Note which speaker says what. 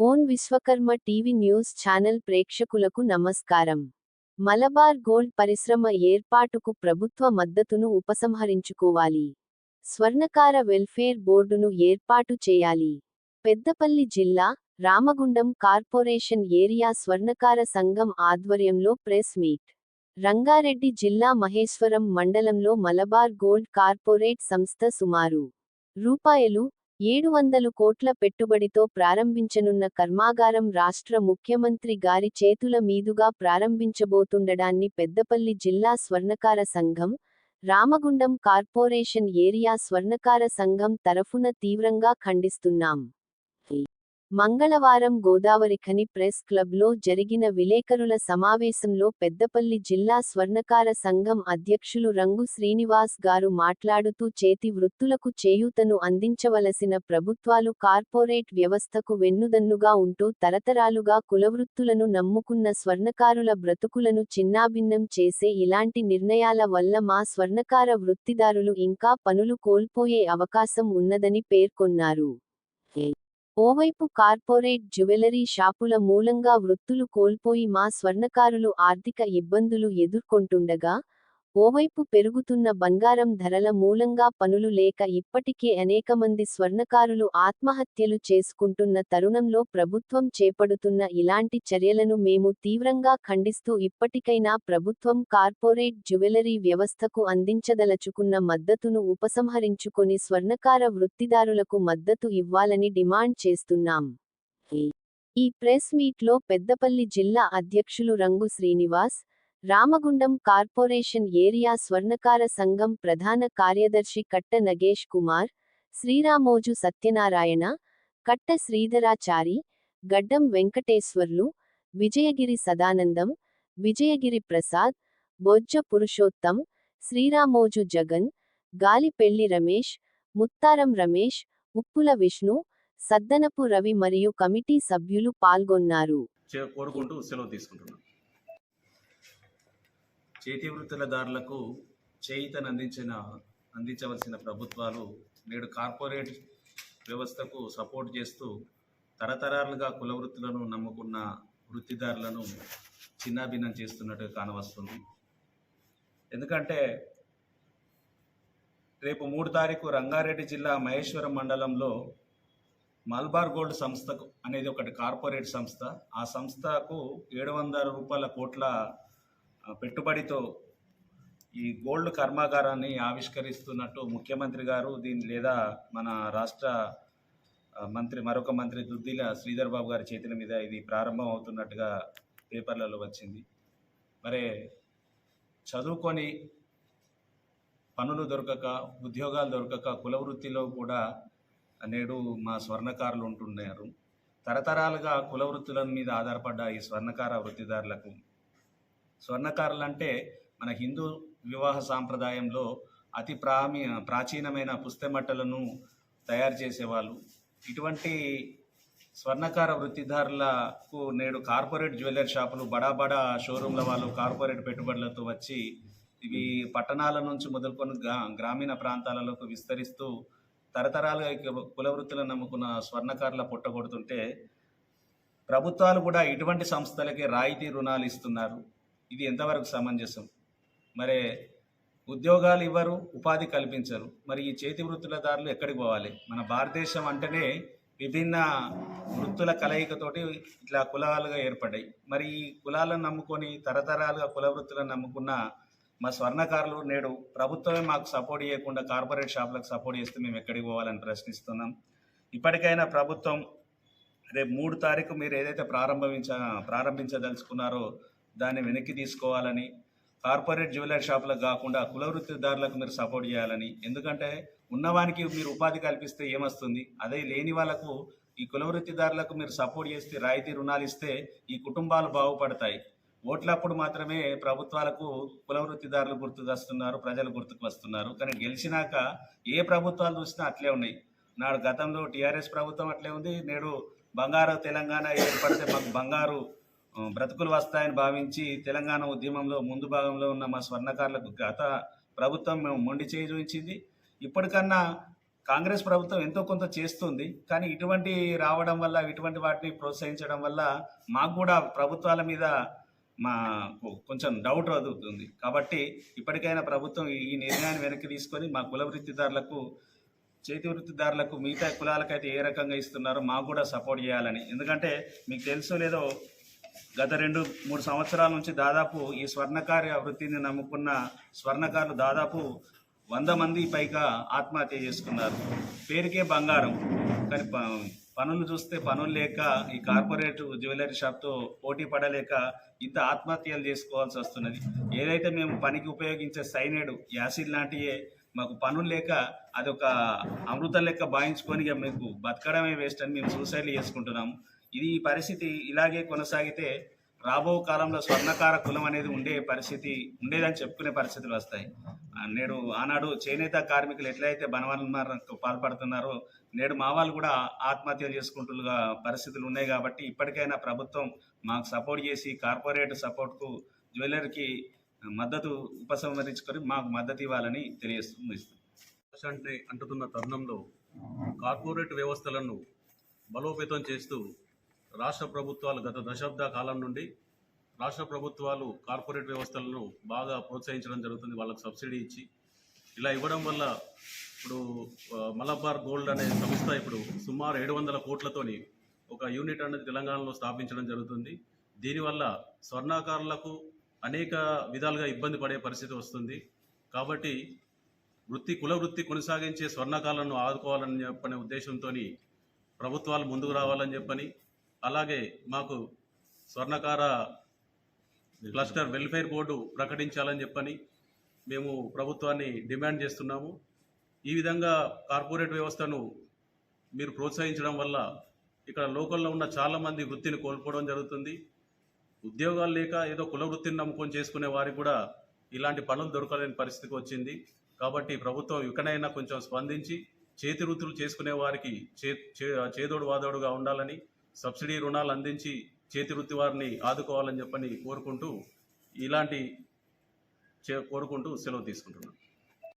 Speaker 1: Own Vishwakarma TV news channel ప్రేక్షకులకు నమస్కారం. Malabar gold పరిశ్రమ ఏర్పాటుకు ప్రభుత్వ మద్దతును ఉపసంహరించుకోవాలి. స్వర్ణకార వెల్ఫేర్ బోర్డును ఏర్పాటు చేయాలి. పెద్దపల్లి జిల్లా రామగుండం కార్పొరేషన్ ఏరియా స్వర్ణకార సంఘం ఆధ్వర్యంలో ప్రెస్ మీట్. రంగారెడ్డి జిల్లా మహేశ్వరం మండలంలో మలబార్ గోల్డ్ కార్పొరేట్ సంస్థ సుమారు రూపాయలు ఏడు వందలు కోట్ల పెట్టుబడితో ప్రారంభించనున్న కర్మాగారం రాష్ట్ర ముఖ్యమంత్రి గారి చేతుల మీదుగా ప్రారంభించబోతుండడాన్ని పెద్దపల్లి జిల్లా స్వర్ణకార సంఘం రామగుండం కార్పొరేషన్ ఏరియా స్వర్ణకార సంఘం తరఫున తీవ్రంగా ఖండిస్తున్నాం. మంగళవారం గోదావరిఖని ప్రెస్ క్లబ్లో జరిగిన విలేకరుల సమావేశంలో పెద్దపల్లి జిల్లా స్వర్ణకార సంఘం అధ్యక్షులు రంగు శ్రీనివాస్ గారు మాట్లాడుతూ చేతి వృత్తులకు చేయూతను అందించవలసిన ప్రభుత్వాలు కార్పొరేట్ వ్యవస్థకు వెన్నుదన్నుగా ఉంటూ తరతరాలుగా కులవృత్తులను నమ్ముకున్న స్వర్ణకారుల బ్రతుకులను చిన్నాభిన్నం చేసే ఇలాంటి నిర్ణయాల వల్ల మా స్వర్ణకార వృత్తిదారులు ఇంకా పనులు కోల్పోయే అవకాశం ఉన్నదని పేర్కొన్నారు. ఓవైపు కార్పొరేట్ జ్యువెలరీ షాపుల మూలంగా వృత్తులు కోల్పోయి మా స్వర్ణకారులు ఆర్థిక ఇబ్బందులు ఎదుర్కొంటుండగా ఓవైపు పెరుగుతున్న బంగారం ధరల మూలంగా పనులు లేక ఇప్పటికే అనేక మంది స్వర్ణకారులు ఆత్మహత్యలు చేసుకుంటున్న తరుణంలో ప్రభుత్వం చేపడుతున్న ఇలాంటి చర్యలను మేము తీవ్రంగా ఖండిస్తూ ఇప్పటికైనా ప్రభుత్వం కార్పొరేట్ జ్యువెలరీ వ్యవస్థకు అందించదలచుకున్న మద్దతును ఉపసంహరించుకొని స్వర్ణకార వృత్తిదారులకు మద్దతు ఇవ్వాలని డిమాండ్ చేస్తున్నాం. ఈ ప్రెస్ మీట్లో పెద్దపల్లి జిల్లా అధ్యక్షులు రంగు శ్రీనివాస్ రామగుండం కార్పొరేషన్ ఏరియా స్వర్ణకార సంఘం ప్రధాన కార్యదర్శి కట్ట నగేష్ కుమార్ శ్రీరామోజు సత్యనారాయణ కట్ట శ్రీధరాచారి గడ్డం వెంకటేశ్వర్లు విజయగిరి సదానందం విజయగిరి ప్రసాద్ బొజ్జ పురుషోత్తం శ్రీరామోజు జగన్ గాలిపెళ్ళి రమేష్ ముత్తారం రమేష్ ఉప్పుల విష్ణు సద్దనపు రవి మరియు కమిటీ సభ్యులు పాల్గొన్నారు.
Speaker 2: కోరుకుంటూ సెలవు తీసుకుంటున్నాను చేతి వృత్తులదారులకు చేయితను అందించిన అందించవలసిన ప్రభుత్వాలు నేడు కార్పొరేట్ వ్యవస్థకు సపోర్ట్ చేస్తూ తరతరాలుగా కుల వృత్తులను నమ్ముకున్న వృత్తిదారులను చిన్నాభిన్నం చేస్తున్నట్టు కానవస్తుంది. ఎందుకంటే రేపు మూడు తారీఖు రంగారెడ్డి జిల్లా మహేశ్వరం మండలంలో మల్బార్ గోల్డ్ సంస్థకు అనేది ఒకటి కార్పొరేట్ సంస్థ. ఆ సంస్థకు ఏడు వందల రూపాయల కోట్ల పెట్టుబడితో ఈ గోల్డ్ కర్మాగారాన్ని ఆవిష్కరిస్తున్నట్టు ముఖ్యమంత్రి గారు దీని లేదా మన రాష్ట్ర మంత్రి మరొక మంత్రి దుద్దిల శ్రీధర్ బాబు గారి చేతుల మీద ఇది ప్రారంభం అవుతున్నట్టుగా పేపర్లలో వచ్చింది. మరి చదువుకొని పనులు దొరకక ఉద్యోగాలు దొరకక కుల వృత్తిలో కూడా నేడు మా స్వర్ణకారులు ఉంటున్నారు. తరతరాలుగా కుల వృత్తుల మీద ఆధారపడ్డ ఈ స్వర్ణకార వృత్తిదారులకు స్వర్ణకారులు అంటే మన హిందూ వివాహ సాంప్రదాయంలో అతి ప్రామీ ప్రాచీనమైన పుస్తమట్టలను తయారు చేసేవాళ్ళు. ఇటువంటి స్వర్ణకార వృత్తిదారులకు నేడు కార్పొరేట్ జ్యువెలరీ షాపులు బడా బడా షోరూమ్ల వాళ్ళు కార్పొరేట్ పెట్టుబడులతో వచ్చి ఇవి పట్టణాల నుంచి మొదలుకొని గ్రా గ్రామీణ ప్రాంతాలలోకి విస్తరిస్తూ తరతరాలుగా కుల వృత్తులను నమ్ముకున్న స్వర్ణకారుల పుట్టగొడుతుంటే ప్రభుత్వాలు కూడా ఇటువంటి సంస్థలకే రాయితీ రుణాలు ఇస్తున్నారు. ఇది ఎంతవరకు సమంజసం? మరి ఉద్యోగాలు ఇవ్వరు ఉపాధి కల్పించరు. మరి ఈ చేతి వృత్తుల దారులు ఎక్కడికి పోవాలి? మన భారతదేశం అంటేనే విభిన్న వృత్తుల కలయికతోటి ఇట్లా కులాలుగా ఏర్పడ్డాయి. మరి ఈ కులాలను నమ్ముకొని తరతరాలుగా కుల వృత్తులను నమ్ముకున్న మా స్వర్ణకారులు నేడు ప్రభుత్వమే మాకు సపోర్ట్ చేయకుండా కార్పొరేట్ షాపులకు సపోర్ట్ చేస్తే మేము ఎక్కడికి పోవాలని ప్రశ్నిస్తున్నాం. ఇప్పటికైనా ప్రభుత్వం రేపు మూడు తారీఖు మీరు ఏదైతే ప్రారంభించ ప్రారంభించదలుచుకున్నారో దాన్ని వెనక్కి తీసుకోవాలని కార్పొరేట్ జ్యువెలరీ షాపులకు కాకుండా కుల వృత్తిదారులకు మీరు సపోర్ట్ చేయాలని. ఎందుకంటే ఉన్నవానికి మీరు ఉపాధి కల్పిస్తే ఏమొస్తుంది? అదే లేని వాళ్ళకు ఈ కుల వృత్తిదారులకు మీరు సపోర్ట్ చేస్తే రాయితీ రుణాలు ఇస్తే ఈ కుటుంబాలు బాగుపడతాయి. ఓట్లప్పుడు మాత్రమే ప్రభుత్వాలకు కుల వృత్తిదారులు గుర్తుకు వస్తున్నారు ప్రజలు గుర్తుకు వస్తున్నారు కానీ గెలిచినాక ఏ ప్రభుత్వాలు చూసినా అట్లే ఉన్నాయి. నాడు గతంలో టీఆర్ఎస్ ప్రభుత్వం అట్లే ఉంది నేడు బంగారు తెలంగాణ ఏర్పడితే మాకు బంగారు బ్రతుకులు వస్తాయని భావించి తెలంగాణ ఉద్యమంలో ముందు భాగంలో ఉన్న మా స్వర్ణకారులకు గత ప్రభుత్వం మేము మొండి చేయి చూపించింది. ఇప్పటికన్నా కాంగ్రెస్ ప్రభుత్వం ఎంతో కొంత చేస్తుంది. కానీ ఇటువంటి రావడం వల్ల ఇటువంటి వాటిని ప్రోత్సహించడం వల్ల మాకు కూడా ప్రభుత్వాల మీద మా కొంచెం డౌట్ అవుతుంది. కాబట్టి ఇప్పటికైనా ప్రభుత్వం ఈ ఈ నిర్ణయాన్ని వెనక్కి తీసుకొని మా కుల వృత్తిదారులకు చేతి వృత్తిదారులకు మిగతా కులాలకైతే ఏ రకంగా ఇస్తున్నారో మాకు కూడా సపోర్ట్ చేయాలని. ఎందుకంటే మీకు తెలుసో లేదో గత రెండు మూడు సంవత్సరాల నుంచి దాదాపు ఈ స్వర్ణకార్య వృత్తిని నమ్ముకున్న స్వర్ణకారులు దాదాపు వంద మంది పైగా ఆత్మహత్య చేసుకున్నారు. పేరుకే బంగారం. కానీ ప- పనులు చూస్తే పనులు లేక ఈ కార్పొరేట్ జ్యువెలరీ షాప్తో పోటీ పడలేక ఇంత ఆత్మహత్యలు చేసుకోవాల్సి వస్తున్నది. ఏదైతే మేము పనికి ఉపయోగించే సైనైడ్ యాసిడ్ లాంటివే మాకు పనులు లేక అదొక అమృతం లెక్క భావించుకొని మీకు బతకడమే వేస్ట్ అని మేము సూసైడ్లు చేసుకుంటున్నాము. ఇది ఈ పరిస్థితి ఇలాగే కొనసాగితే రాబో కాలంలో స్వర్ణకార కులం అనేది ఉండే పరిస్థితి ఉండేదని చెప్పుకునే పరిస్థితులు వస్తాయి. నేడు ఆనాడు చేనేత కార్మికులు ఎట్లయితే బనవన్మారకు పాల్పడుతున్నారో నేడు మా వాళ్ళు కూడా ఆత్మహత్యలు చేసుకుంటున్న పరిస్థితులు ఉన్నాయి కాబట్టి ఇప్పటికైనా ప్రభుత్వం మాకు సపోర్ట్ చేసి కార్పొరేట్ సపోర్ట్కు జ్యువెలర్కి మద్దతు ఉపసంహరించుకొని మాకు మద్దతు ఇవ్వాలని తెలియజేస్తుంది
Speaker 3: అంటే అంటుతున్న తరుణంలో కార్పొరేట్ వ్యవస్థలను బలోపేతం చేస్తూ రాష్ట్ర ప్రభుత్వాలు గత దశాబ్ద కాలం నుండి రాష్ట్ర ప్రభుత్వాలు కార్పొరేట్ వ్యవస్థలను బాగా ప్రోత్సహించడం జరుగుతుంది వాళ్ళకు సబ్సిడీ ఇచ్చి. ఇలా ఇవ్వడం వల్ల ఇప్పుడు మలబార్ గోల్డ్ అనే సంస్థ ఇప్పుడు సుమారు ఏడు వందల కోట్లతోని ఒక యూనిట్ అనేది తెలంగాణలో స్థాపించడం జరుగుతుంది. దీనివల్ల స్వర్ణాకారులకు అనేక విధాలుగా ఇబ్బంది పడే పరిస్థితి వస్తుంది. కాబట్టి వృత్తి కుల వృత్తి కొనసాగించే స్వర్ణకాలను ఆదుకోవాలని చెప్పనే ఉద్దేశంతో ప్రభుత్వాలు ముందుకు రావాలని చెప్పని అలాగే మాకు స్వర్ణకార క్లస్టర్ వెల్ఫేర్ బోర్డు ప్రకటించాలని చెప్పని మేము ప్రభుత్వాన్ని డిమాండ్ చేస్తున్నాము. ఈ విధంగా కార్పొరేట్ వ్యవస్థను మీరు ప్రోత్సహించడం వల్ల ఇక్కడ లోకల్లో ఉన్న చాలామంది వృత్తిని కోల్పోవడం జరుగుతుంది. ఉద్యోగాలు లేక ఏదో కుల వృత్తిని నమ్ముకొని చేసుకునే వారికి కూడా ఇలాంటి పనులు దొరకలేని పరిస్థితికి వచ్చింది. కాబట్టి ప్రభుత్వం ఇకనైనా కొంచెం స్పందించి చేతి వృత్తులు చేసుకునే వారికి చే చే- చేదోడు వాదోడుగా ఉండాలని సబ్సిడీ రుణాలు అందించి చేతి వృత్తి వారిని ఆదుకోవాలని చెప్పని కోరుకుంటూ ఇలాంటి చే కోరుకుంటూ సెలవు తీసుకుంటున్నాను.